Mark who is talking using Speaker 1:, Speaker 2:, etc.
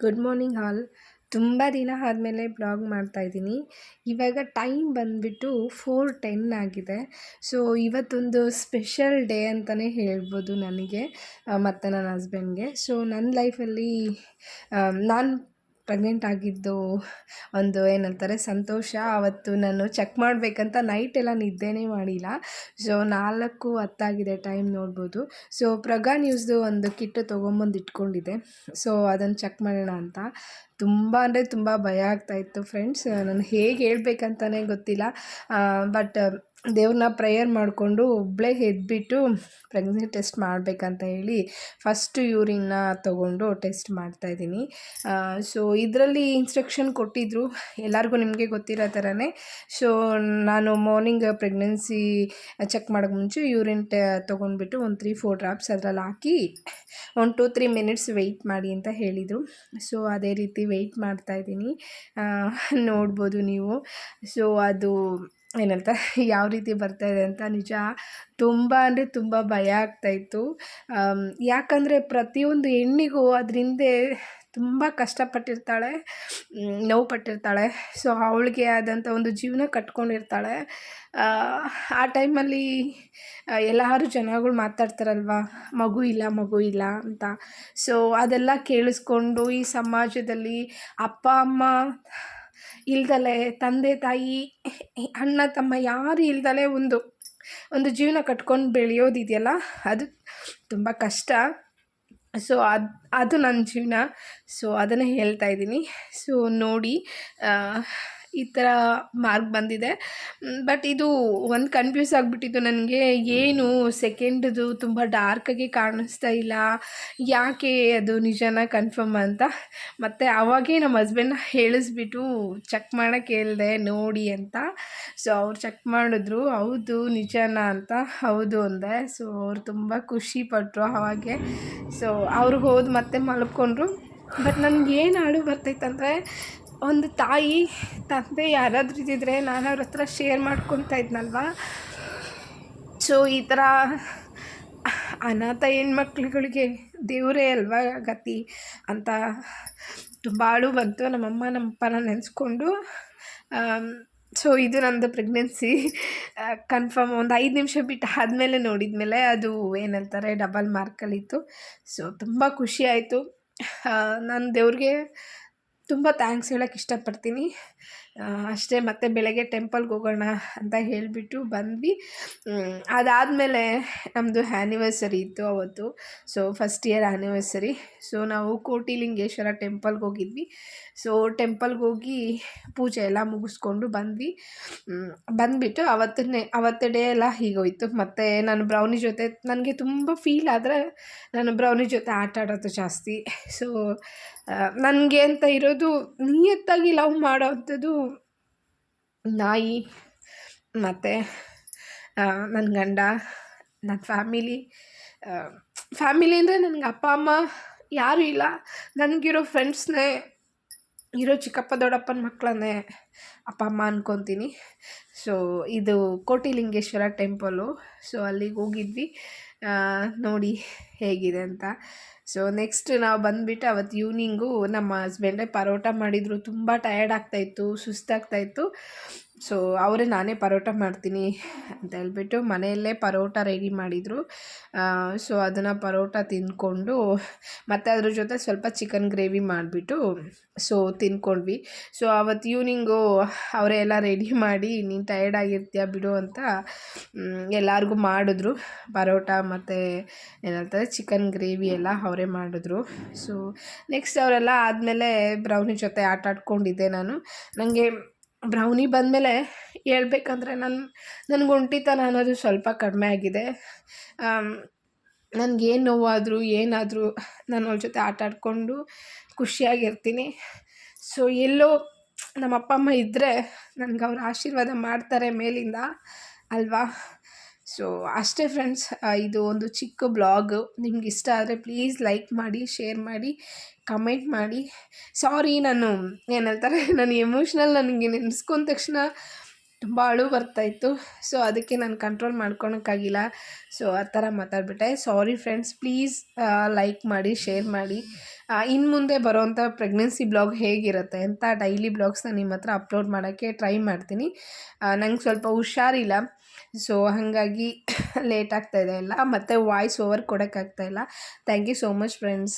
Speaker 1: Good morning ಹಾಲ್ ತುಂಬ ದಿನ ಆದಮೇಲೆ ಬ್ಲಾಗ್ ಮಾಡ್ತಾಯಿದ್ದೀನಿ ಇವಾಗ ಟೈಮ್ ಬಂದುಬಿಟ್ಟು ಫೋರ್ ಟೆನ್ ಆಗಿದೆ. ಸೊ ಇವತ್ತೊಂದು ಸ್ಪೆಷಲ್ ಡೇ ಅಂತಲೇ ಹೇಳ್ಬೋದು ನನಗೆ ಮತ್ತು ನನ್ನ ಹಸ್ಬೆಂಡ್ಗೆ ಸೊ ನನ್ನ ಲೈಫಲ್ಲಿ ನಾನು ಪ್ರೆಗ್ನೆಂಟ್ ಆಗಿದ್ದು ಒಂದು ಏನಂತಾರೆ, ಸಂತೋಷ ಅವತ್ತು ನಾನು ಚೆಕ್ ಮಾಡಬೇಕಂತ ನೈಟ್ ಎಲ್ಲ ನಿದ್ದೆನೇ ಮಾಡಿಲ್ಲ. ಸೊ ನಾಲ್ಕು ಹತ್ತಾಗಿದೆ ಟೈಮ್ ನೋಡ್ಬೋದು. ಸೊ ಪ್ರಗಾ ನ್ಯೂಸ್ದು ಒಂದು ಕಿಟ್ ತೊಗೊಂಬಂದು ಇಟ್ಕೊಂಡಿದ್ದೆ. ಸೊ ಅದನ್ನು ಚೆಕ್ ಮಾಡೋಣ ಅಂತ. ತುಂಬ ಅಂದರೆ ತುಂಬ ಭಯ ಆಗ್ತಾಯಿತ್ತು ಫ್ರೆಂಡ್ಸ್ ನಾನು ಹೇಗೆ ಹೇಳ್ಬೇಕಂತಲೇ ಗೊತ್ತಿಲ್ಲ. ಬಟ್ ದೇವ್ರನ್ನ ಪ್ರೇಯರ್ ಮಾಡಿಕೊಂಡು ಒಬ್ಬಳೇ ಎದ್ಬಿಟ್ಟು ಪ್ರೆಗ್ನೆನ್ಸಿ ಟೆಸ್ಟ್ ಮಾಡಬೇಕಂತ ಹೇಳಿ ಫಸ್ಟು ಯೂರಿನ್ನ ತೊಗೊಂಡು ಟೆಸ್ಟ್ ಮಾಡ್ತಾಯಿದ್ದೀನಿ ಸೊ ಇದರಲ್ಲಿ ಇನ್ಸ್ಟ್ರಕ್ಷನ್ ಕೊಟ್ಟಿದ್ದರು ಎಲ್ಲರಿಗೂ ನಿಮಗೆ ಗೊತ್ತಿರೋ ಥರನೇ ಸೊ ನಾನು ಮಾರ್ನಿಂಗ್ ಪ್ರೆಗ್ನೆನ್ಸಿ ಚೆಕ್ ಮಾಡೋಕೆ ಮುಂಚೆ ಯೂರಿನ್ ಟ ತೊಗೊಂಡ್ಬಿಟ್ಟು ಒಂದು ತ್ರೀ ಫೋರ್ ಡ್ರಾಪ್ಸ್ ಅದರಲ್ಲಿ ಹಾಕಿ ಒಂದು ಟು ತ್ರೀ ಮಿನಿಟ್ಸ್ ವೆಯ್ಟ್ ಮಾಡಿ ಅಂತ ಹೇಳಿದರು. ಸೊ ಅದೇ ರೀತಿ ವೆಯ್ಟ್ ಮಾಡ್ತಾಯಿದ್ದೀನಿ ನೋಡ್ಬೋದು ನೀವು. ಸೊ ಅದು ಏನಂತ ಯಾವ ರೀತಿ ಬರ್ತಾಯಿದೆ ಅಂತ ನಿಜ ತುಂಬ ಅಂದರೆ ತುಂಬ ಭಯ ಆಗ್ತಾಯಿತ್ತು ಯಾಕಂದರೆ ಪ್ರತಿಯೊಂದು ಹೆಣ್ಣಿಗೂ ಅದ್ರ ಹಿಂದೆ ತುಂಬ ಕಷ್ಟಪಟ್ಟಿರ್ತಾಳೆ ನೋವು ಪಟ್ಟಿರ್ತಾಳೆ ಸೊ ಅವಳಿಗೆ ಆದಂಥ ಒಂದು ಜೀವನ ಕಟ್ಕೊಂಡಿರ್ತಾಳೆ. ಆ ಟೈಮಲ್ಲಿ ಎಲ್ಲಾರು ಜನಗಳು ಮಾತಾಡ್ತಾರಲ್ವ, ಮಗು ಇಲ್ಲ ಮಗು ಇಲ್ಲ ಅಂತ. ಸೊ ಅದೆಲ್ಲ ಕೇಳಿಸ್ಕೊಂಡು ಈ ಸಮಾಜದಲ್ಲಿ ಅಪ್ಪ, ಅಮ್ಮ ಇಲ್ದಲೆ ತಂದೆ, ತಾಯಿ, ಅಣ್ಣ, ತಮ್ಮ ಯಾರು ಇಲ್ದಲೆ ಒಂದು ಒಂದು ಜೀವನ ಕಟ್ಕೊಂಡು ಬೆಳೆಯೋದಿದೆಯಲ್ಲ, ಅದು ತುಂಬ ಕಷ್ಟ. ಸೊ ಅದು ಅದು ನನ್ನ ಜೀವನ. ಸೊ ಅದನ್ನು ಹೇಳ್ತಾ ಇದ್ದೀನಿ. ಸೊ ನೋಡಿ ಈ ಥರ ಮಾರ್ಕ್ ಬಂದಿದೆ. ಬಟ್ ಇದು ಒಂದು ಕನ್ಫ್ಯೂಸ್ ಆಗಿಬಿಟ್ಟಿತ್ತು ನನಗೆ. ಏನು ಸೆಕೆಂಡ್ದು ತುಂಬ ಡಾರ್ಕಾಗಿ ಕಾಣಿಸ್ತಾ ಇಲ್ಲ. ಯಾಕೆ ಅದು ನಿಜನ ಕನ್ಫರ್ಮ್ ಅಂತ. ಮತ್ತು ಅವಾಗೇ ನಮ್ಮ ಹಸ್ಬೆಂಡ್ನ ಹೇಳಿಸ್ಬಿಟ್ಟು ಚೆಕ್ ಮಾಡೋಕ್ಕೆ ಹೇಳಿದೆ, ನೋಡಿ ಅಂತ. ಸೊ ಅವ್ರು ಚೆಕ್ ಮಾಡಿದ್ರು, ಹೌದು ನಿಜಾನಾ ಅಂತ. ಹೌದು ಅಂದೆ. ಸೊ ಅವ್ರು ತುಂಬ ಖುಷಿಪಟ್ಟರು ಅವಾಗೆ. ಸೊ ಅವ್ರಿಗೆ ಹೋದ್ ಮತ್ತೆ ಮಲ್ಕೊಂಡ್ರು. ಬಟ್ ನನಗೆ ಏನು ಹಾಡು ಬರ್ತೈತಂದರೆ ಒಂದು ತಾಯಿ, ತಂದೆ ಯಾರಾದರೂ ಇದ್ದಿದ್ರೆ ನಾನು ಅವ್ರ ಹತ್ರ ಶೇರ್ ಮಾಡ್ಕೊತಾ ಇದ್ನಲ್ವ? ಸೊ ಈ ಥರ ಅನಾಥ ಹೆಣ್ಮಕ್ಳುಗಳಿಗೆ ದೇವರೇ ಅಲ್ವಾ ಗತಿ ಅಂತ ತುಂಬ ಆಳು ಬಂತು ನಮ್ಮಮ್ಮ, ನಮ್ಮಪ್ಪನ ನೆನೆಸ್ಕೊಂಡು. ಸೊ ಇದು ನಂದು ಪ್ರೆಗ್ನೆನ್ಸಿ ಕನ್ಫರ್ಮ್ ಒಂದು ಐದು ನಿಮಿಷ ಬಿಟ್ಟು ಆದಮೇಲೆ ನೋಡಿದ ಮೇಲೆ ಅದು ಏನಂತಾರೆ ಡಬಲ್ ಮಾರ್ಕಲ್ಲಿತ್ತು ಸೊ ತುಂಬ ಖುಷಿ ಆಯಿತು. ನಾನು ದೇವ್ರಿಗೆ ತುಂಬ ಥ್ಯಾಂಕ್ಸ್ ಹೇಳೋಕ್ಕೆ ಇಷ್ಟಪಡ್ತೀನಿ. ಅಷ್ಟೇ ಮತ್ತೆ ಬೆಳಗ್ಗೆ ಟೆಂಪಲ್ಗೆ ಹೋಗೋಣ ಅಂತ ಹೇಳಿಬಿಟ್ಟು ಬಂದ್ವಿ. ಅದಾದಮೇಲೆ ನಮ್ಮದು ಆ್ಯನಿವರ್ಸರಿ ಇತ್ತು ಅವತ್ತು. So first year anniversary so ನಾವು ಕೋಟಿಲಿಂಗೇಶ್ವರ ಟೆಂಪಲ್ಗೆ ಹೋಗಿದ್ವಿ. ಸೊ ಟೆಂಪಲ್ಗೆ ಹೋಗಿ ಪೂಜೆ ಎಲ್ಲ ಮುಗಿಸ್ಕೊಂಡು ಬಂದ್ವಿ. ಬಂದುಬಿಟ್ಟು ಅವತ್ತನ್ನೇ, ಅವತ್ತ ಡೇ ಎಲ್ಲ ಹೀಗೋಯ್ತು. ಮತ್ತು ನಾನು ಬ್ರೌನಿ ಜೊತೆ, ನನಗೆ ತುಂಬ ಫೀಲ್ ಆದರೆ ನಾನು ಬ್ರೌನಿ ಜೊತೆ ಆಟ ಆಡೋದು ಜಾಸ್ತಿ. ಸೊ ನನಗೆ ಅಂತ ಇರೋದು ನಿಯತ್ತಾಗಿ ಲವ್ ಮಾಡೋವಂಥದ್ದು ನಾಯಿ, ಮತ್ತು ನನ್ನ ಗಂಡ ನನ್ನ ಫ್ಯಾಮಿಲಿ ಫ್ಯಾಮಿಲಿ ಅಂದರೆ ನನಗೆ ಅಪ್ಪ, ಅಮ್ಮ ಯಾರೂ ಇಲ್ಲ. ನನಗಿರೋ ಫ್ರೆಂಡ್ಸ್ನೇ ಇರೋ ಚಿಕ್ಕಪ್ಪ, ದೊಡ್ಡಪ್ಪನ ಮಕ್ಕಳನ್ನೇ ಅಪ್ಪ, ಅಮ್ಮ ಅನ್ಕೊತೀನಿ. ಸೊ ಇದು ಕೋಟಿಲಿಂಗೇಶ್ವರ ಟೆಂಪಲು ಸೊ ಅಲ್ಲಿಗೆ ಹೋಗಿದ್ವಿ. ನೋಡಿ ಹೇಗಿದೆ ಅಂತ. ಸೊ ನೆಕ್ಸ್ಟ್ ನಾವು ಬಂದುಬಿಟ್ಟು ಅವತ್ತು ಈವ್ನಿಂಗು ನಮ್ಮ ಹಸ್ಬೆಂಡೇ ಪರೋಟ ಮಾಡಿದರು. ತುಂಬ ಟಯರ್ಡ್ ಆಗ್ತಾಯಿತ್ತು ಸುಸ್ತಾಗ್ತಾಯಿತ್ತು ಸೊ ಅವರೇ ನಾನೇ ಪರೋಟ ಮಾಡ್ತೀನಿ ಅಂತ ಹೇಳ್ಬಿಟ್ಟು ಮನೆಯಲ್ಲೇ ಪರೋಟ ರೆಡಿ ಮಾಡಿದರು. ಸೊ ಅದನ್ನು ಪರೋಟ ತಿಂದ್ಕೊಂಡು, ಮತ್ತು ಅದ್ರ ಜೊತೆ ಸ್ವಲ್ಪ ಚಿಕನ್ ಗ್ರೇವಿ ಮಾಡಿಬಿಟ್ಟು ಸೊ ತಿಂದ್ಕೊಂಡ್ವಿ. ಸೊ ಅವತ್ತು ಈವ್ನಿಂಗು ಅವರೇ ಎಲ್ಲ ರೆಡಿ ಮಾಡಿ, ನೀನು ಟಯರ್ಡ್ ಆಗಿರ್ತೀಯ ಬಿಡು ಅಂತ ಎಲ್ಲರಿಗೂ ಮಾಡಿದ್ರು ಪರೋಟ ಮತ್ತು ಏನಂತಾರೆ ಚಿಕನ್ ಗ್ರೇವಿ ಎಲ್ಲ ಅವರೇ ಮಾಡಿದ್ರು. ಸೊ ನೆಕ್ಸ್ಟ್ ಅವರೆಲ್ಲ ಆದಮೇಲೆ ಬ್ರೌನಿ ಜೊತೆ ಆಟ ಆಡ್ಕೊಂಡಿದ್ದೆ ನಾನು. ನನಗೆ ಬ್ರೌನಿ ಬಂದಮೇಲೆ ಹೇಳ್ಬೇಕಂದ್ರೆ ನನ್ನ ನನಗೆ ಒಂಟಿತನ ಅನ್ನೋದು ಸ್ವಲ್ಪ ಕಡಿಮೆ ಆಗಿದೆ. ನನಗೇನು ನೋವಾದರೂ, ಏನಾದರೂ ನಾನು ಅವ್ರ ಜೊತೆ ಆಟ ಆಡಿಕೊಂಡು ಖುಷಿಯಾಗಿರ್ತೀನಿ. ಸೊ ಎಲ್ಲೋ ನಮ್ಮ ಅಪ್ಪ ಅಮ್ಮ ಇದ್ದರೆ ನನಗೆ ಅವ್ರ ಆಶೀರ್ವಾದ ಮಾಡ್ತಾರೆ ಮೇಲಿಂದ, ಅಲ್ವಾ? ಸೊ ಅಷ್ಟೇ ಫ್ರೆಂಡ್ಸ್ ಇದು ಒಂದು ಚಿಕ್ಕ ಬ್ಲಾಗ್ ನಿಮ್ಗೆ ಇಷ್ಟ ಆದರೆ ಪ್ಲೀಸ್ ಲೈಕ್ ಮಾಡಿ ಶೇರ್ ಮಾಡಿ ಕಮೆಂಟ್ ಮಾಡಿ. ಸಾರಿ ನಾನು ಏನಂತಾರೆ ನಾನು ಎಮೋಷ್ನಲ್ ನನಗೆ ನೆನೆಸ್ಕೊಂಡ ತಕ್ಷಣ ತುಂಬ ಅಳು ಬರ್ತಾಯಿತ್ತು ಸೊ ಅದಕ್ಕೆ ನಾನು ಕಂಟ್ರೋಲ್ ಮಾಡ್ಕೊಳಕ್ಕಾಗಿಲ್ಲ. ಸೊ ಆ ಥರ ಮಾತಾಡ್ಬಿಟ್ಟೆ. ಸಾರಿ ಫ್ರೆಂಡ್ಸ್ ಪ್ಲೀಸ್ ಲೈಕ್ ಮಾಡಿ ಶೇರ್ ಮಾಡಿ. ಇನ್ನು ಮುಂದೆ ಬರೋವಂಥ ಪ್ರೆಗ್ನೆನ್ಸಿ ಬ್ಲಾಗ್ ಹೇಗಿರುತ್ತೆ ಅಂತ ಡೈಲಿ ಬ್ಲಾಗ್ಸ್ನ ನಿಮ್ಮ ಹತ್ರ ಅಪ್ಲೋಡ್ ಮಾಡೋಕ್ಕೆ ಟ್ರೈ ಮಾಡ್ತೀನಿ. ನಂಗೆ ಸ್ವಲ್ಪ ಹುಷಾರಿಲ್ಲ. ಸೊ ಹಾಗಾಗಿ ಲೇಟ್ ಆಗ್ತಾಯಿದೆ ಎಲ್ಲ ಮತ್ತು voice over ಕೊಡೋಕ್ಕಾಗ್ತಾಯಿಲ್ಲ thank you so much friends